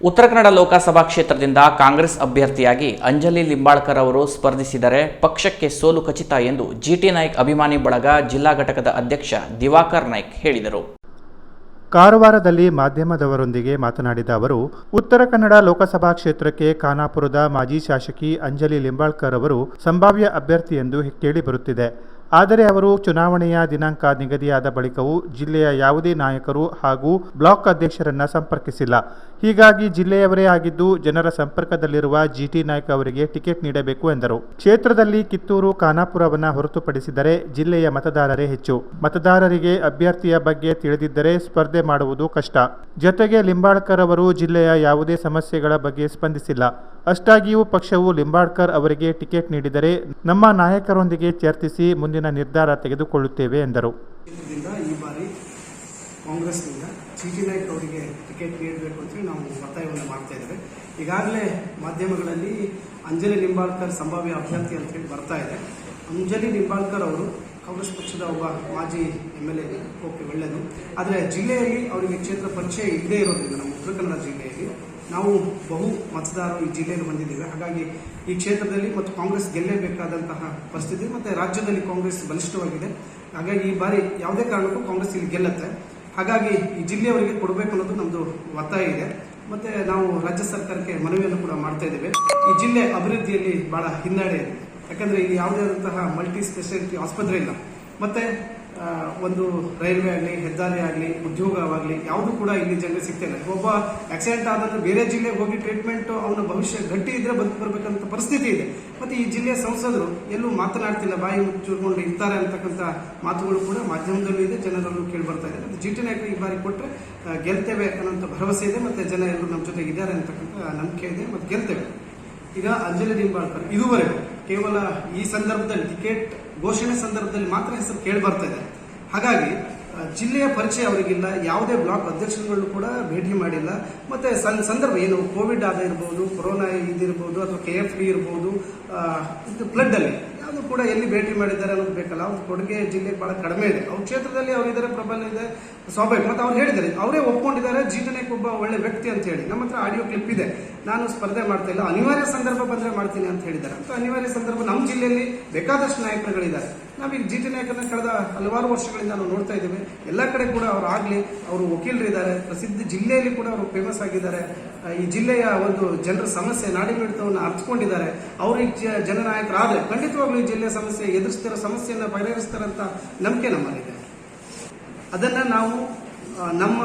ಉತ್ತರ ಕನ್ನಡ ಲೋಕಸಭಾ ಕ್ಷೇತ್ರದಿಂದ ಕಾಂಗ್ರೆಸ್ ಅಭ್ಯರ್ಥಿಯಾಗಿ ಅಂಜಲಿ ಲಿಂಬಾಳ್ಕರ್ ಅವರು ಸ್ಪರ್ಧಿಸಿದರೆ ಪಕ್ಷಕ್ಕೆ ಸೋಲು ಖಚಿತ ಎಂದು ಜಿಟಿ ನಾಯ್ಕ್ ಅಭಿಮಾನಿ ಬಳಗ ಜಿಲ್ಲಾ ಘಟಕದ ಅಧ್ಯಕ್ಷ ದಿವಾಕರ್ ನಾಯ್ಕ್ ಹೇಳಿದರು. ಕಾರವಾರದಲ್ಲಿ ಮಾಧ್ಯಮದವರೊಂದಿಗೆ ಮಾತನಾಡಿದ ಅವರು, ಉತ್ತರ ಕನ್ನಡ ಲೋಕಸಭಾ ಕ್ಷೇತ್ರಕ್ಕೆ ಖಾನಾಪುರದ ಮಾಜಿ ಶಾಸಕಿ ಅಂಜಲಿ ಲಿಂಬಾಳ್ಕರ್ ಅವರು ಸಂಭಾವ್ಯ ಅಭ್ಯರ್ಥಿ ಎಂದು ಕೇಳಿಬರುತ್ತಿದೆ ಆದರೆ ಅವರು ಚುನಾವಣೆಯ ದಿನಾಂಕ ನಿಗದಿಯಾದ ಬಳಿಕವೂ ಜಿಲ್ಲೆಯ ಯಾವುದೇ ನಾಯಕರು ಹಾಗೂ ಬ್ಲಾಕ್ ಅಧ್ಯಕ್ಷರನ್ನ ಸಂಪರ್ಕಿಸಿಲ್ಲ. ಹೀಗಾಗಿ ಜಿಲ್ಲೆಯವರೇ ಆಗಿದ್ದು ಜನರ ಸಂಪರ್ಕದಲ್ಲಿರುವ ಜಿಟಿ ನಾಯ್ಕ ಅವರಿಗೆ ಟಿಕೆಟ್ ನೀಡಬೇಕು ಎಂದರು. ಕ್ಷೇತ್ರದಲ್ಲಿ ಕಿತ್ತೂರು, ಖಾನಾಪುರವನ್ನು ಹೊರತುಪಡಿಸಿದರೆ ಜಿಲ್ಲೆಯ ಮತದಾರರೇ ಹೆಚ್ಚು. ಮತದಾರರಿಗೆ ಅಭ್ಯರ್ಥಿಯ ಬಗ್ಗೆ ತಿಳಿದಿದ್ದರೆ ಸ್ಪರ್ಧೆ ಮಾಡುವುದು ಕಷ್ಟ. ಜೊತೆಗೆ ಲಿಂಬಾಳ್ಕರ್ ಅವರು ಜಿಲ್ಲೆಯ ಯಾವುದೇ ಸಮಸ್ಯೆಗಳ ಬಗ್ಗೆ ಸ್ಪಂದಿಸಿಲ್ಲ. ಅಷ್ಟಾಗಿಯೂ ಪಕ್ಷವು ಲಿಂಬಾಳ್ಕರ್ ಅವರಿಗೆ ಟಿಕೆಟ್ ನೀಡಿದರೆ ನಮ್ಮ ನಾಯಕರೊಂದಿಗೆ ಚರ್ಚಿಸಿ ಮುಂದಿನ ನಿರ್ಧಾರ ತೆಗೆದುಕೊಳ್ಳುತ್ತೇವೆ ಎಂದರು. ಕಾಂಗ್ರೆಸ್ನಿಂದ ಟಿ ನಾಯ್ಕ್ ಅವರಿಗೆ ಟಿಕೆಟ್ ನೀಡಬೇಕು ಅಂತ ನಾವು ಒತ್ತಾಯವನ್ನು ಮಾಡ್ತಾ ಇದ್ದೇವೆ. ಈಗಾಗಲೇ ಮಾಧ್ಯಮಗಳಲ್ಲಿ ಅಂಜಲಿ ನಿಂಬಾಳ್ಕರ್ ಸಂಭಾವ್ಯ ಅಭ್ಯರ್ಥಿ ಅಂತ ಹೇಳಿ ಬರ್ತಾ ಇದೆ. ಅಂಜಲಿ ನಿಂಬಾಳ್ಕರ್ ಅವರು ಕಾಂಗ್ರೆಸ್ ಪಕ್ಷದ ಒಬ್ಬ ಮಾಜಿ ಎಂ ಎಲ್ ಎ ಓಕೆ ಒಳ್ಳೆಯದು ಆದರೆ ಜಿಲ್ಲೆಯಲ್ಲಿ ಅವರಿಗೆ ಕ್ಷೇತ್ರ ಪರಿಚಯ ಇಲ್ಲದೇ ಇರೋದ್ರಿಂದ, ನಮ್ಮ ಉತ್ತರ ಕನ್ನಡ ಜಿಲ್ಲೆಯಲ್ಲಿ ನಾವು ಬಹು ಮತದಾರರು ಈ ಜಿಲ್ಲೆಯಲ್ಲಿ ಬಂದಿದ್ದೇವೆ. ಹಾಗಾಗಿ ಈ ಕ್ಷೇತ್ರದಲ್ಲಿ ಮತ್ತು ಕಾಂಗ್ರೆಸ್ ಗೆಲ್ಲೇಬೇಕಾದಂತಹ ಪರಿಸ್ಥಿತಿ ಮತ್ತು ರಾಜ್ಯದಲ್ಲಿ ಕಾಂಗ್ರೆಸ್ ಬಲಿಷ್ಠವಾಗಿದೆ. ಹಾಗಾಗಿ ಈ ಬಾರಿ ಯಾವುದೇ ಕಾರಣಕ್ಕೂ ಕಾಂಗ್ರೆಸ್ ಇಲ್ಲಿ ಗೆಲ್ಲುತ್ತೆ. ಹಾಗಾಗಿ ಈ ಜಿಲ್ಲೆಯವರಿಗೆ ಕೊಡಬೇಕು ಅನ್ನೋದು ನಮ್ಮದು ಒತ್ತಾಯ ಇದೆ. ಮತ್ತೆ ನಾವು ರಾಜ್ಯ ಸರ್ಕಾರಕ್ಕೆ ಮನವಿಯನ್ನು ಕೂಡ ಮಾಡ್ತಾ ಇದ್ದೇವೆ. ಈ ಜಿಲ್ಲೆ ಅಭಿವೃದ್ಧಿಯಲ್ಲಿ ಬಹಳ ಹಿನ್ನಡೆ ಇದೆ. ಯಾಕಂದ್ರೆ ಇಲ್ಲಿ ಯಾವುದೇ ಆದಂತಹ ಮಲ್ಟಿ ಸ್ಪೆಷಾಲಿಟಿ ಆಸ್ಪತ್ರೆ ಇಲ್ಲ. ಮತ್ತೆ ಒಂದು ರೈಲ್ವೆ ಆಗಲಿ, ಹೆದ್ದಾರಿ ಆಗಲಿ, ಉದ್ಯೋಗವಾಗಲಿ, ಯಾವುದು ಕೂಡ ಇಲ್ಲಿ ಜನರಿಗೆ ಸಿಗ್ತಾ ಇಲ್ಲ. ಒಬ್ಬ ಆಕ್ಸಿಡೆಂಟ್ ಆದ್ರೆ ಬೇರೆ ಜಿಲ್ಲೆಗೆ ಹೋಗಿ ಟ್ರೀಟ್ಮೆಂಟ್ ಅವನ ಭವಿಷ್ಯ ಗಟ್ಟಿ ಇದ್ರೆ ಬದುಕು ಬರಬೇಕಂತ ಪರಿಸ್ಥಿತಿ ಇದೆ. ಮತ್ತೆ ಈ ಜಿಲ್ಲೆಯ ಸಂಸದರು ಎಲ್ಲೂ ಮಾತನಾಡ್ತಿಲ್ಲ, ಬಾಯಿ ಮುಚ್ಚಿಕೊಂಡು ಇರ್ತಾರೆ ಅಂತಕ್ಕಂಥ ಮಾತುಗಳು ಕೂಡ ಮಾಧ್ಯಮದಲ್ಲೂ ಇದೆ, ಜನರಲ್ಲೂ ಕೇಳಿ ಬರ್ತಾ ಇದೆ. ಮತ್ತೆ ಜಿ ಟಿ ನಾಯಕ ಈ ಬಾರಿ ಕೊಟ್ಟರೆ ಗೆಲ್ತೇವೆ ಅನ್ನೋಂಥ ಭರವಸೆ ಇದೆ, ಮತ್ತೆ ಜನ ಎಲ್ಲರೂ ನಮ್ಮ ಜೊತೆಗಿದ್ದಾರೆ ಅಂತಕ್ಕಂಥ ನಂಬಿಕೆ ಇದೆ, ಮತ್ತೆ ಗೆಲ್ತೇವೆ. ಈಗ ಅಂಜಲಿ ನಿಂಬಾಳ್ಕರ್ ಇದುವರೆಗೂ ಕೇವಲ ಈ ಸಂದರ್ಭದಲ್ಲಿ, ಟಿಕೆಟ್ ಘೋಷಣೆ ಸಂದರ್ಭದಲ್ಲಿ ಮಾತ್ರ ಹೆಸರು ಕೇಳಿ ಬರ್ತಾ ಇದೆ. ಹಾಗಾಗಿ ಜಿಲ್ಲೆಯ ಪರಿಚಯ ಅವರಿಗಿಲ್ಲ, ಯಾವುದೇ ಬ್ಲಾಕ್ ಅಧ್ಯಕ್ಷರುಗಳು ಕೂಡ ಭೇಟಿ ಮಾಡಿಲ್ಲ. ಮತ್ತೆ ಸಂದರ್ಭ ಏನು? ಕೋವಿಡ್ ಆದ ಇರ್ಬೋದು, ಕೊರೋನಾ ಇದಿರ್ಬೋದು, ಅಥವಾ ಕೆ ಎಫ್ ಡಿ ಇರ್ಬೋದು ಇದು ಫ್ಲಡ್ ಅಲ್ಲಿ. ಯಾವುದು ಕೂಡ ಎಲ್ಲಿ ಭೇಟಿ ಮಾಡಿದ್ದಾರೆ ಅನ್ನೋದು ಬೇಕಲ್ಲ. ಅವ್ರ ಕೊಡುಗೆ ಜಿಲ್ಲೆ ಬಹಳ ಕಡಿಮೆ ಇದೆ. ಅವ್ರ ಕ್ಷೇತ್ರದಲ್ಲಿ ಅವರಿದ್ದಾರೆ ಪ್ರಬಲ ಇದೆ. ಸ್ವಾಭಾವಿಕ. ಮತ್ತೆ ಅವ್ರು ಹೇಳಿದ್ದಾರೆ, ಅವರೇ ಒಪ್ಕೊಂಡಿದ್ದಾರೆ ಜೀಟನೇಕ್ ಒಬ್ಬ ಒಳ್ಳೆ ವ್ಯಕ್ತಿ ಅಂತ ಹೇಳಿ. ನಮ್ಮ ಹತ್ರ ಆಡಿಯೋ ಕ್ಲಿಪ್ ಇದೆ. ನಾನು ಸ್ಪರ್ಧೆ ಮಾಡ್ತಾ ಇಲ್ಲ. ಅನಿವಾರ್ಯ ಸಂದರ್ಭ ಬಂದರೆ ಮಾಡ್ತೀನಿ ಅಂತ ಹೇಳಿದ್ದಾರೆ. ಮತ್ತು ಅನಿವಾರ್ಯ ಸಂದರ್ಭ ನಮ್ಮ ಜಿಲ್ಲೆಯಲ್ಲಿ ಬೇಕಾದಷ್ಟು ನಾಯಕರುಗಳಿದ್ದಾರೆ. ನಾವೀಗ ಜಿ ಟಿ ನಾಯಕರನ್ನ ಕಳೆದ ಹಲವಾರು ವರ್ಷಗಳಿಂದ ನಾವು ನೋಡ್ತಾ ಇದ್ದೇವೆ. ಎಲ್ಲ ಕಡೆ ಕೂಡ ಅವರು ಆಗಲಿ, ಅವರು ವಕೀಲರಿದ್ದಾರೆ. ಪ್ರಸಿದ್ಧ ಜಿಲ್ಲೆಯಲ್ಲಿ ಕೂಡ ಅವರು ಫೇಮಸ್ ಆಗಿದ್ದಾರೆ. ಈ ಜಿಲ್ಲೆಯ ಒಂದು ಜನರ ಸಮಸ್ಯೆ, ನಾಡಿಮಿಡಿತವನ್ನು ಅರ್ಥಕೊಂಡಿದ್ದಾರೆ ಅವರು ಈ ಜ- ಜನನಾಯಕರಾದ್ರೆ ಖಂಡಿತವಾಗ್ಲೂ ಈ ಜಿಲ್ಲೆ ಸಮಸ್ಯೆ, ಎದುರಿಸ್ತಿರೋ ಸಮಸ್ಯೆಯನ್ನು ಪರಿಹರಿಸ್ತಾರಂತ ನಂಬಿಕೆ ನಮ್ಮಲ್ಲಿದೆ. ಅದನ್ನ ನಾವು ನಮ್ಮ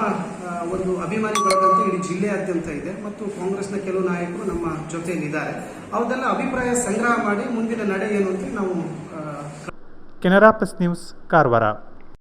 ಒಂದು ಅಭಿಮಾನಿ ಬಳಗಂತೂ ಇಡೀ ಜಿಲ್ಲೆಯಾದ್ಯಂತ ಇದೆ ಮತ್ತು ಕಾಂಗ್ರೆಸ್ನ ಕೆಲವು ನಾಯಕರು ನಮ್ಮ ಜೊತೆಯಲ್ಲಿದ್ದಾರೆ. ಅವ್ರದೆಲ್ಲ ಅಭಿಪ್ರಾಯ ಸಂಗ್ರಹ ಮಾಡಿ ಮುಂದಿನ ನಡೆ ಏನು ಅಂತ ನಾವು ಕೆನರಾ ಪ್ಲಸ್ ನ್ಯೂಸ್, ಕಾರವಾರ.